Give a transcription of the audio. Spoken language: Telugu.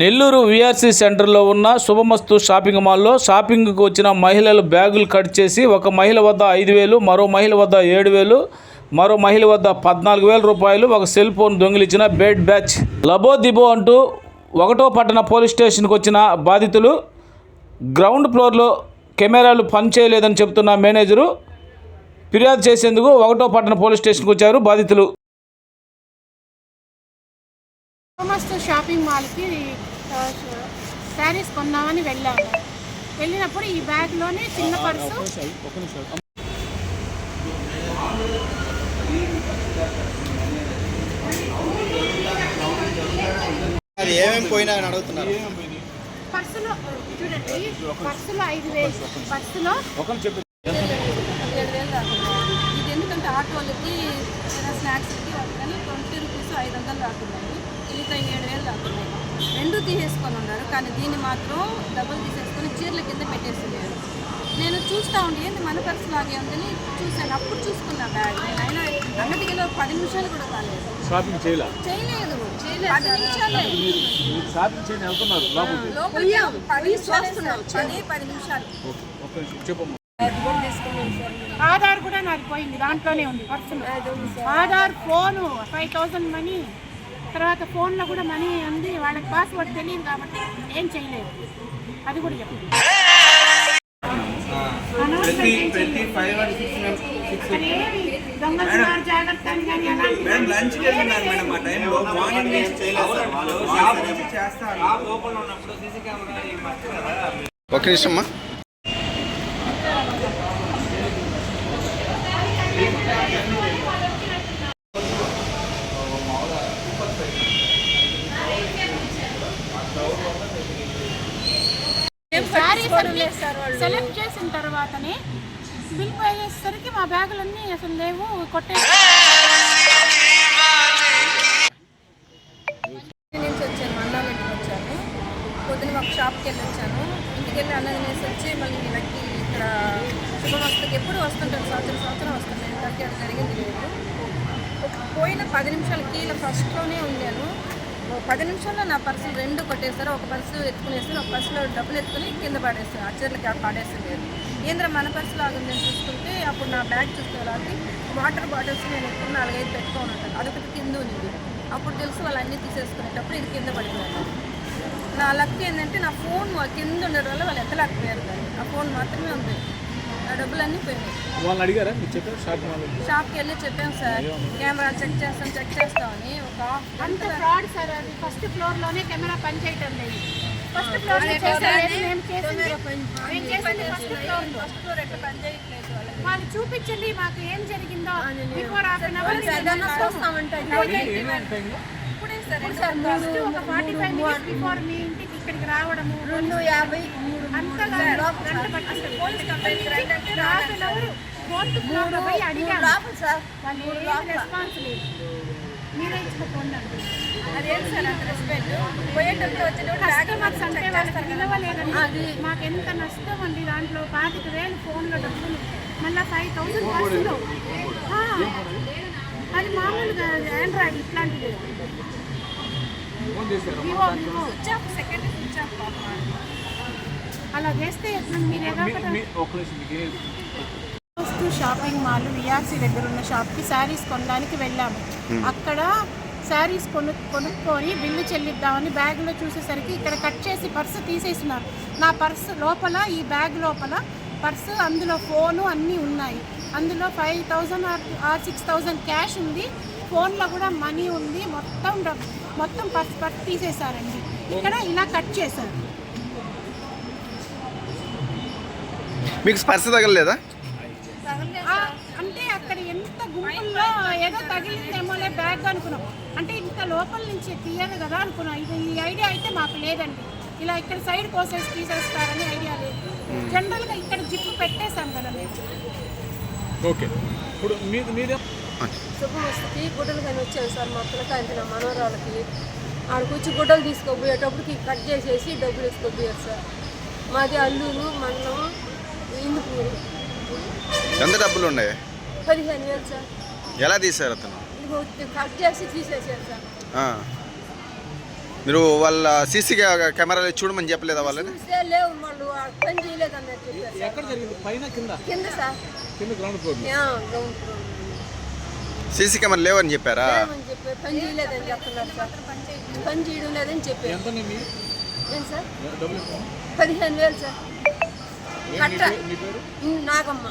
నెల్లూరు విఆర్సీ సెంటర్లో ఉన్న శుభమస్తు షాపింగ్ మాల్లో షాపింగ్కు వచ్చిన మహిళలు బ్యాగులు కట్ చేసి ఒక మహిళ వద్ద ఐదు వేలు మరో మహిళ వద్ద ఏడు వేలు మరో మహిళ వద్ద పద్నాలుగు వేల రూపాయలు ఒక సెల్ ఫోన్ దొంగిలించిన బెడ్ బ్యాచ్. లబో దిబో అంటూ ఒకటో పట్టణ పోలీస్ స్టేషన్కి వచ్చిన బాధితులు గ్రౌండ్ ఫ్లోర్లో కెమెరాలు పనిచేయలేదని చెబుతున్న మేనేజరు ఫిర్యాదు చేసేందుకు ఒకటో పట్టణ పోలీస్ స్టేషన్కి వచ్చారు బాధితులు. మస్తు షాపింగ్ మాల్కి శారీస్ కొందామని వెళ్ళాము వెళ్ళినప్పుడు ఈ బ్యాగ్లోనే చిన్న పర్సు ఏమేమి పోయినా అని అడుగుతున్నారు. పర్సులో చూడండి పర్సులో ఐదు వేలు పర్సులో ఇది ఎందుకంటే ఆటోలకి స్నాక్స్కి ట్వంటీ రూపీస్ ఐదు వందలు రాకున్నాయి. మిగతా ఏడు వేలు రాకున్నాయి రెండు తీసేసుకొని ఉన్నారు కానీ దీన్ని మాత్రం డబ్బులు తీసేసుకొని చీరల కింద పెట్టేస్తున్నారు. నేను చూస్తూ ఉండి ఏంటి మన పర్సు లాగే ఉందని చూశాను. అప్పుడు చూసుకున్నా బ్యాగ్. నేను అయినా ఒక పది నిమిషాలు కూడా కాలేదు. షాపింగ్ చేయలే? చేయలేదు. పది నిమిషాలే. షాపింగ్ చేయని వెళ్తున్నారు లోపలికి. లోపలికి పది నిమిషాలు పది పది నిమిషాలు. చెప్పమ్మా. ఆధార్ కూడా నాది పోయింది దాంట్లోనే ఉంది పర్సులో Aadhaar phone five thousand money తర్వాత ఫోన్లో కూడా మనీ ఉంది వాళ్ళకి పాస్వర్డ్ తెలియదు కాబట్టి ఏం చేయలేదు. అది కూడా చెప్పండి ప్రతి ప్రతి ఫైవ్ అండ్ సిక్స్ దొంగలు జాగ్రత్త అని కానీ అలాంటివి మేడం లంచ్కి వెళ్తున్నారు మేడం ఆ టైంలో మార్నింగ్ నుంచి చేయలేదు షాప్ నుంచి చేస్తారు లోపల ఉన్నప్పుడు సీసీ కెమెరా ఈ మధ్య కదా ఒక నిమిషమ్మా సెలెక్ట్ చేసిన తర్వాతనే బిల్ పే చేసేసరికి మా బ్యాగులన్నీ అసలు లేవు కొట్టే నుంచి వచ్చాను వచ్చాను. పొద్దున ఒక షాప్కి వెళ్ళి వచ్చాను. ఇంటికి వెళ్ళి అన్నం తినేసి వచ్చి మళ్ళీ వీళ్ళకి ఇక్కడ శుభమస్తుకి ఎప్పుడు వస్తుంటాను సంవత్సరం సంవత్సరం అది జరిగింది లేదు. పోయిన పది నిమిషాలకి ఇలా ఫస్ట్లోనే ఉండాను. పది నిమిషాల్లో నా పర్సులు రెండు కొట్టేస్తారు. ఒక పర్సు ఎత్తుకునేస్తారు. ఒక పర్సులో డబ్బులు ఎత్తుకుని కింద పాడేస్తారు. అచ్చర్లు ఆ పాడేస్తారు ఏంద్ర మన పర్సు ఆగుందని చూసుకుంటే అప్పుడు నా బ్యాగ్ చూసుకోవాలి వాటర్ బాటిల్స్ నేను ఎప్పుడు నాలుగైదు పెట్టుకొని ఉంటాను. అదొకటి కింద ఉంది అప్పుడు తెలుసు వాళ్ళు అన్నీ తీసేసుకునేటప్పుడు ఇది కింద పడిపోయాను నా లక్ ఏంటంటే నా ఫోన్ కింద ఉండడం వల్ల వాళ్ళు ఎత్తలేకపోయారు. దాన్ని ఆ ఫోన్ మాత్రమే ఉంది. డబ్బులన్నీ పోయినాయి. వాళ్ళని అడిగారా? మీరు చెప్పారు? మాల్ షాప్కి వెళ్ళి చెప్పాను సార్. కెమెరా చెక్ చేస్తాం చెక్ చేస్తామని ఒక హాఫ్ అంత ఫ్రాడ్ సార్ అది. ఫస్ట్ ఫ్లోర్లోనే కెమెరా పనిచేయటం లేదు. ఫస్ట్ ఫ్లోర్ పని వాళ్ళు చూపించండి మాకు ఏం జరిగిందో బిఫోర్ హాఫ్ అన్ అవర్ ఇప్పుడే సార్ ఒక ఫార్టీ ఫైవ్ మినిట్స్ బిఫోర్ మీ ఇంటికి ఇక్కడికి రావడము. రెండు యాభై మూడు అంతగా గంట పట్టింది పోలీస్ కంప్లైంట్ రండి హాఫ్ అన్ అవర్ ఫోర్త్ ఫ్లోర్లో పోయి అడిగాము లోపల సార్ వాళ్ళు ఏం రెస్పాన్స్ లేదు మీరే ఇచ్చుకోండి అంటే అదేం సార్ అంత రెస్పెక్ట్ పోయేటప్పుడు వచ్చేటప్పుడు విలువలేదండి మాకు ఎంత నష్టం అండి దాంట్లో పాతిక వేలు ఫోన్లో డబ్బులు మళ్ళీ ఫైవ్ థౌసండ్ బస్సులో అది మామూలుగా ఆండ్రాయిడ్ ఇట్లాంటిది Vivo Vivo second switch off. అలా చేస్తే మీరు వస్తు షాపింగ్ మాల్ విఆర్సీ దగ్గర ఉన్న షాప్కి శారీస్ కొనడానికి వెళ్ళాము. అక్కడ శారీస్ కొను కొనుక్కొని బిల్లు చెల్లిద్దామని బ్యాగ్లో చూసేసరికి ఇక్కడ కట్ చేసి పర్సు తీసేసినారు నా పర్సు లోపల ఈ బ్యాగ్ లోపల పర్సు అందులో ఫోను అన్నీ ఉన్నాయి. అందులో five thousand or or six thousand cash ఉంది. ఫోన్లో కూడా మనీ ఉంది. మొత్తం మొత్తం పర్స్ పర్స్ తీసేశారండి. ఇక్కడ ఇలా కట్ చేశారు. మీకు స్పర్శ తగలలేదా? అంటే అక్కడ ఎంత గుంపుల్లో ఏదో తగిలిందేమోలే బ్యాగ్ అనుకున్నాం. అంటే ఇంత లోపల నుంచి తీయదు కదా అనుకున్నాం. ఇది ఈ ఐడియా అయితే మాకు లేదండి. ఇలా ఇక్కడ సైడ్ కోసేసి తీసేస్తారని ఐడియా లేదు. జనరల్గా ఇక్కడ జిప్పు పెట్టేశాం కదా మేము. ఓకే. ఇప్పుడు మీది మీదే? శుభమస్తుకి గుడ్డలు కానీ వచ్చాను సార్ మా పిల్లకాయలకి నా మనవరాళ్ళకి. ఆడికి వచ్చి గుడ్డలు తీసుకోపోయేటప్పటికి కట్ చేసేసి డబ్బులు వేసుకోపోయారు సార్. మాది అల్లూరు మండలం ఇందుకూరు ఎంత డబ్బులు ఉన్నాయి? పదిహేను వేలు సార్. ఎలా తీశారు అతను? కట్ చేసి తీసేసారు సార్. ఆ. మీరు వాళ్ళ సీసీ కెమెరాలు చూడమని చెప్పలేదా వాళ్ళని? చూస్తే లేవు వాళ్ళు ఆ పని చేయలేదు అన్నట్టు చెప్పారు సార్. ఎక్కడ జరిగింది? పైన కింద? కింద సార్. కింద ground floor yeah, ground floor. CC camera లేవని చెప్పారా? లేవని చెప్పి పని చేయలేదని చెప్తున్నారు సార్. పని చేయడం లేదని చెప్పారు. ఎంత మీ? ఏం సార్? డబ్బులు ఎంత? పదిహేను వేలు సార్. కట్ట. నాగమ్మ.